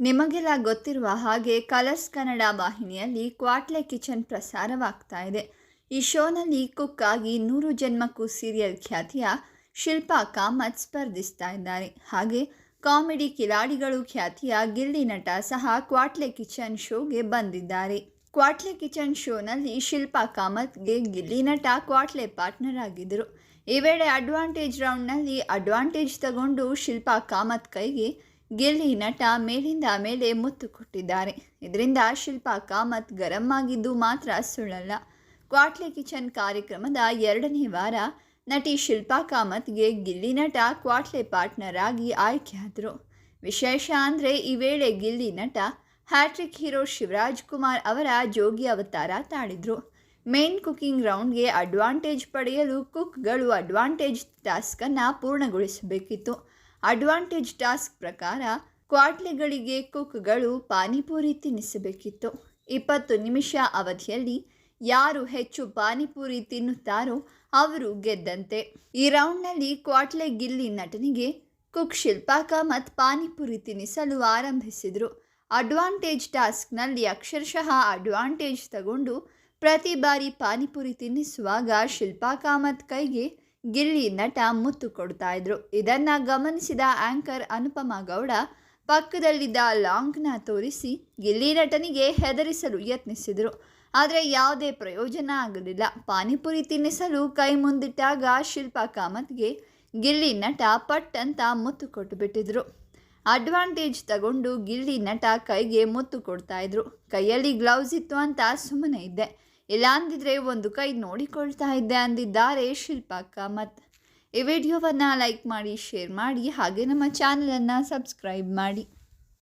ನಿಮಗೆಲ್ಲ ಗೊತ್ತಿರುವ ಹಾಗೆ ಕಲರ್ಸ್ ಕನ್ನಡ ವಾಹಿನಿಯಲ್ಲಿ ಕ್ವಾಟ್ಲೆ ಕಿಚನ್ ಪ್ರಸಾರವಾಗ್ತಾ ಇದೆ. ಈ ಶೋನಲ್ಲಿ ಕುಕ್ ಆಗಿ ನೂರು ಜನ್ಮಕ್ಕೂ ಸೀರಿಯಲ್ ಖ್ಯಾತಿಯ ಶಿಲ್ಪಾ ಕಾಮತ್ ಸ್ಪರ್ಧಿಸ್ತಾ ಇದ್ದಾರೆ. ಹಾಗೆ ಕಾಮಿಡಿ ಕಿಲಾಡಿಗಳು ಖ್ಯಾತಿಯ ಗಿಲ್ಲಿ ನಟ ಸಹ ಕ್ವಾಟ್ಲೆ ಕಿಚನ್ ಶೋಗೆ ಬಂದಿದ್ದಾರೆ. ಕ್ವಾಟ್ಲೆ ಕಿಚನ್ ಶೋನಲ್ಲಿ ಶಿಲ್ಪಾ ಕಾಮತ್ಗೆ ಗಿಲ್ಲಿ ನಟ ಕ್ವಾಟ್ಲೆ ಪಾರ್ಟ್ನರ್ ಆಗಿದ್ದರು. ಈ ವೇಳೆ ಅಡ್ವಾಂಟೇಜ್ ರೌಂಡ್ನಲ್ಲಿ ಅಡ್ವಾಂಟೇಜ್ ತಗೊಂಡು ಶಿಲ್ಪಾ ಕಾಮತ್ ಕೈಗೆ ಗಿಲ್ಲಿ ನಟ ಮೇಲಿಂದ ಮೇಲೆ ಮುತ್ತು ಕೊಟ್ಟಿದ್ದಾರೆ. ಇದರಿಂದ ಶಿಲ್ಪಾ ಕಾಮತ್ ಗರಂ ಆಗಿದ್ದು ಮಾತ್ರ ಸುಳ್ಳಲ್ಲ. ಕ್ವಾಟ್ಲಿ ಕಿಚನ್ ಕಾರ್ಯಕ್ರಮದ ಎರಡನೇ ವಾರ ನಟಿ ಶಿಲ್ಪಾ ಕಾಮತ್ಗೆ ಗಿಲ್ಲಿ ನಟ ಕ್ವಾಟ್ಲೆ ಪಾರ್ಟ್ನರ್ ಆಗಿ ಆಯ್ಕೆಯಾದರು ವಿಶೇಷ ಅಂದರೆ ಈ ವೇಳೆ ಗಿಲ್ಲಿ ನಟ ಹ್ಯಾಟ್ರಿಕ್ ಹೀರೋ ಶಿವರಾಜ್ ಕುಮಾರ್ ಅವರ ಜೋಗಿ ಅವತಾರ ತಾಳಿದ್ರು. ಮೇನ್ ಕುಕಿಂಗ್ ರೌಂಡ್ಗೆ ಅಡ್ವಾಂಟೇಜ್ ಪಡೆಯಲು ಕುಕ್ಗಳು ಅಡ್ವಾಂಟೇಜ್ ಟಾಸ್ಕನ್ನು ಪೂರ್ಣಗೊಳಿಸಬೇಕಿತ್ತು. ಅಡ್ವಾಂಟೇಜ್ ಟಾಸ್ಕ್ ಪ್ರಕಾರ ಕ್ವಾಟ್ಲೆಗಳಿಗೆ ಕುಕ್ಗಳು ಪಾನಿಪುರಿ ತಿನ್ನಿಸಬೇಕಿತ್ತು. ಇಪ್ಪತ್ತು ನಿಮಿಷ ಅವಧಿಯಲ್ಲಿ ಯಾರು ಹೆಚ್ಚು ಪಾನಿಪುರಿ ತಿನ್ನುತ್ತಾರೋ ಅವರು ಗೆದ್ದಂತೆ. ಈ ರೌಂಡ್ನಲ್ಲಿ ಕ್ವಾಟ್ಲೆ ಗಿಲ್ಲಿ ನಟನಿಗೆ ಕುಕ್ ಶಿಲ್ಪಾ ಕಾಮತ್ ಪಾನಿಪುರಿ ತಿನ್ನಿಸಲು ಆರಂಭಿಸಿದರು. ಅಡ್ವಾಂಟೇಜ್ ಟಾಸ್ಕ್ನಲ್ಲಿ ಅಕ್ಷರಶಃ ಅಡ್ವಾಂಟೇಜ್ ತಗೊಂಡು ಪ್ರತಿ ಬಾರಿ ಪಾನಿಪುರಿ ತಿನ್ನಿಸುವಾಗ ಶಿಲ್ಪಾ ಕಾಮತ್ ಕೈಗೆ ಗಿಲ್ಲಿ ನಟ ಮುತ್ತು ಕೊಡ್ತಾ ಇದ್ರು. ಇದನ್ನ ಗಮನಿಸಿದ ಆಂಕರ್ ಅನುಪಮಾ ಗೌಡ ಪಕ್ಕದಲ್ಲಿದ್ದ ಲಾಂಗ್ನ ತೋರಿಸಿ ಗಿಲ್ಲಿ ನಟನಿಗೆ ಹೆದರಿಸಲು ಯತ್ನಿಸಿದರು. ಆದರೆ ಯಾವುದೇ ಪ್ರಯೋಜನ ಆಗಲಿಲ್ಲ. ಪಾನಿಪುರಿ ತಿನ್ನಿಸಲು ಕೈ ಮುಂದಿಟ್ಟಾಗ ಶಿಲ್ಪಾ ಕಾಮತ್ಗೆ ಗಿಲ್ಲಿ ನಟ ಪಟ್ ಅಂತ ಮುತ್ತು ಕೊಟ್ಟು ಬಿಟ್ಟಿದ್ರು ಅಡ್ವಾಂಟೇಜ್ ತಗೊಂಡು ಗಿಲ್ಲಿ ನಟ ಕೈಗೆ ಮುತ್ತು ಕೊಡ್ತಾ ಇದ್ರು. ಕೈಯಲ್ಲಿ ಗ್ಲೌಸ್ ಇತ್ತು ಅಂತ ಸುಮ್ಮನೆ ಇದ್ದೆ. ಇಲ್ಲ ಅಂದಿದ್ರೆ ಒಂದು ಕೈ ನೋಡಿಕೊಳ್ತಾ ಇದ್ದೆ ಅಂದಿದ್ದಾರೆ ಶಿಲ್ಪಾ ಮತ್ತು ಈ ವಿಡಿಯೋವನ್ನು ಲೈಕ್ ಮಾಡಿ ಶೇರ್ ಮಾಡಿ, ಹಾಗೆ ನಮ್ಮ ಚಾನಲನ್ನು ಸಬ್ಸ್ಕ್ರೈಬ್ ಮಾಡಿ.